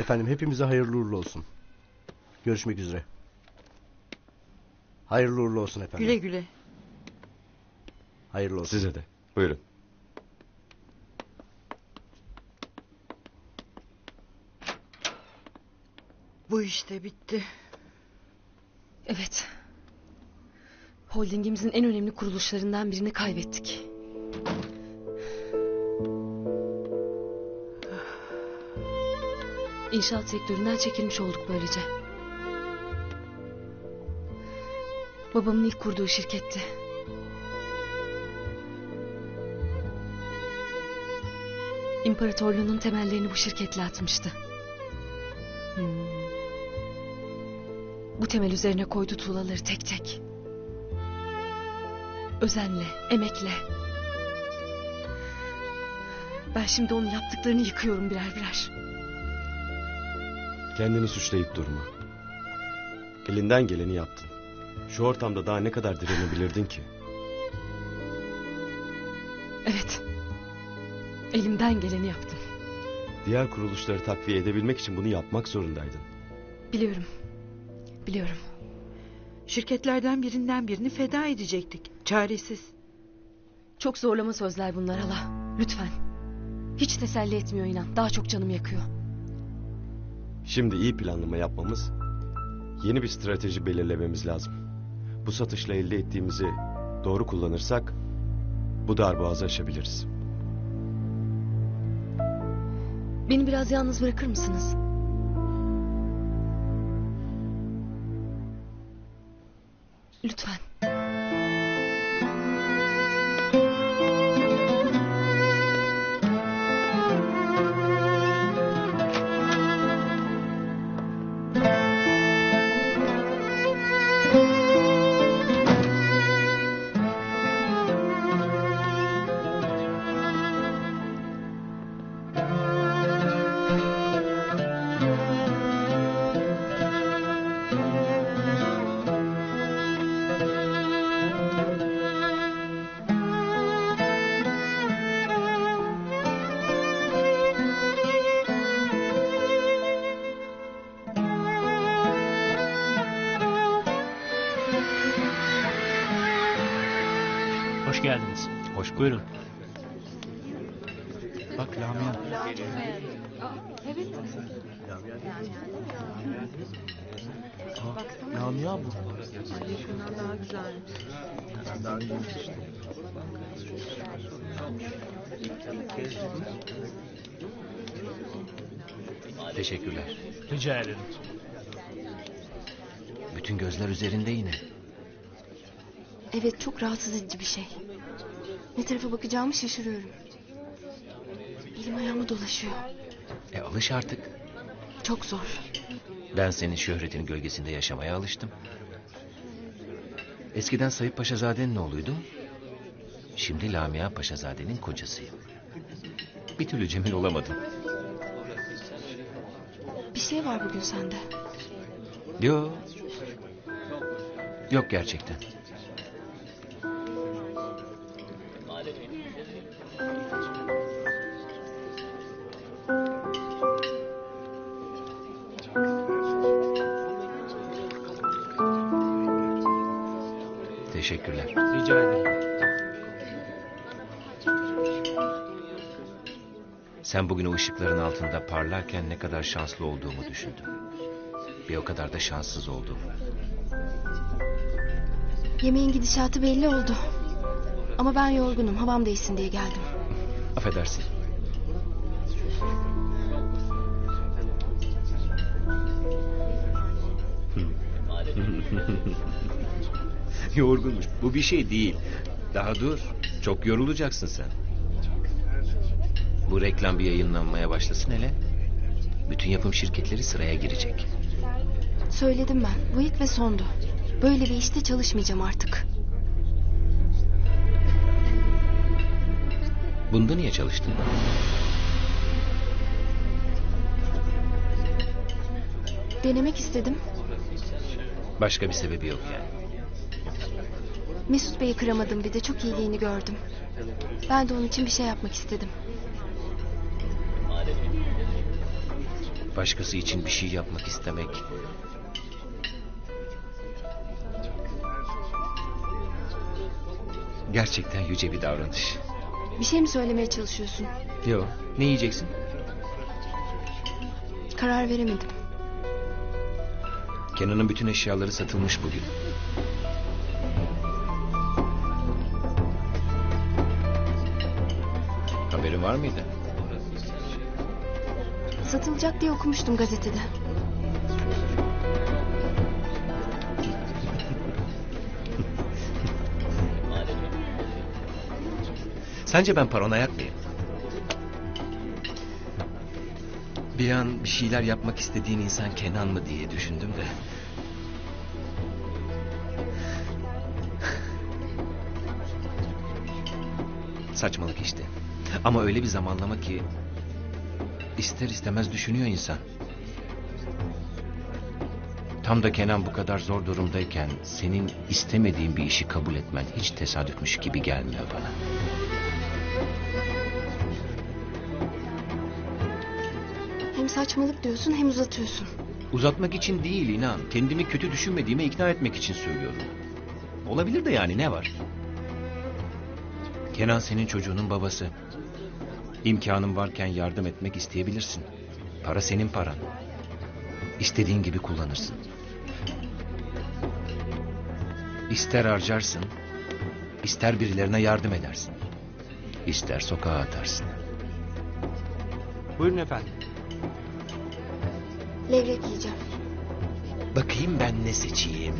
Efendim hepimize hayırlı uğurlu olsun. Görüşmek üzere. Hayırlı uğurlu olsun efendim. Güle güle. Hayırlı olsun. Size de. Buyurun. Bu işte bitti. Evet. Holdingimizin en önemli kuruluşlarından birini kaybettik. İnşaat sektöründen çekilmiş olduk böylece. Babamın ilk kurduğu şirketti. İmparatorluğunun temellerini bu şirketle atmıştı. Hmm. Bu temel üzerine koydu tuğlaları tek tek. Özenle, emekle. Ben şimdi onun yaptıklarını yıkıyorum birer birer. Kendini suçlayıp durma. Elinden geleni yaptın. Şu ortamda daha ne kadar direnebilirdin ki? Evet. Elimden geleni yaptım. Diğer kuruluşları takviye edebilmek için bunu yapmak zorundaydın. Biliyorum. Biliyorum. Şirketlerden birinden birini feda edecektik. Çaresiz. Çok zorlama sözler bunlar hala. Lütfen. Hiç teselli etmiyor inan. Daha çok canımı yakıyor. Şimdi iyi planlama yapmamız, yeni bir strateji belirlememiz lazım. Bu satışla elde ettiğimizi doğru kullanırsak bu darboğazı aşabiliriz. Beni biraz yalnız bırakır mısınız? Lütfen. Hoş geldiniz. Hoş Buyurun. Bak Lamia. Aa, Lamia bu. Teşekkürler. Rica ederim. Bütün gözler üzerinde yine. Evet çok rahatsız edici bir şey. Ne tarafa bakacağımı şaşırıyorum. Elim ayağıma dolaşıyor. E alış artık. Çok zor. Ben senin şöhretin gölgesinde yaşamaya alıştım. Eskiden Sayıp Paşazade'nin oğluydum. Şimdi Lamia Paşazade'nin kocasıyım. Bir türlü cemil olamadım. Bir şey var bugün sende. Yok. Yok gerçekten. Teşekkürler. Rica ederim. Sen bugün o ışıkların altında parlarken ne kadar şanslı olduğumu düşündüm. Bir o kadar da şanssız olduğumu. Yemeğin gidişatı belli oldu. Ama ben yorgunum. Havam değilsin diye geldim. Affedersin. Yorgunmuş. Bu bir şey değil. Daha dur. Çok yorulacaksın sen. Bu reklam bir yayınlanmaya başlasın hele. Bütün yapım şirketleri sıraya girecek. Söyledim ben. Bu ilk ve sondu. Böyle bir işte çalışmayacağım artık. Bunda niye çalıştın? Denemek istedim. Başka bir sebebi yok yani. Mesut Bey'i kıramadım bir de çok iyiliğini gördüm. Ben de onun için bir şey yapmak istedim. başkası için bir şey yapmak istemek. Gerçekten yüce bir davranış. Bir şey mi söylemeye çalışıyorsun? Yo, ne yiyeceksin? Karar veremedim. Kenan'ın bütün eşyaları satılmış bugün. Haberin var mıydı? Satılacak diye okumuştum gazetede. Sence ben paranoyak mıyım? Bir an bir şeyler yapmak istediğin insan Kenan mı diye düşündüm de. Saçmalık işte. Ama öyle bir zamanlama ki... ister istemez düşünüyor insan. Tam da Kenan bu kadar zor durumdayken... senin istemediğin bir işi kabul etmen hiç tesadüfmüş gibi gelmiyor bana. Hem saçmalık diyorsun hem uzatıyorsun. Uzatmak için değil inan. Kendimi kötü düşünmediğime ikna etmek için söylüyorum. Olabilir de yani ne var? Kenan senin çocuğunun babası. İmkanın varken yardım etmek isteyebilirsin. Para senin paran. İstediğin gibi kullanırsın. İster harcarsın, ister birilerine yardım edersin. İster sokağa atarsın. Buyurun efendim. Levrek yiyeceğim. Bakayım ben ne seçeyim.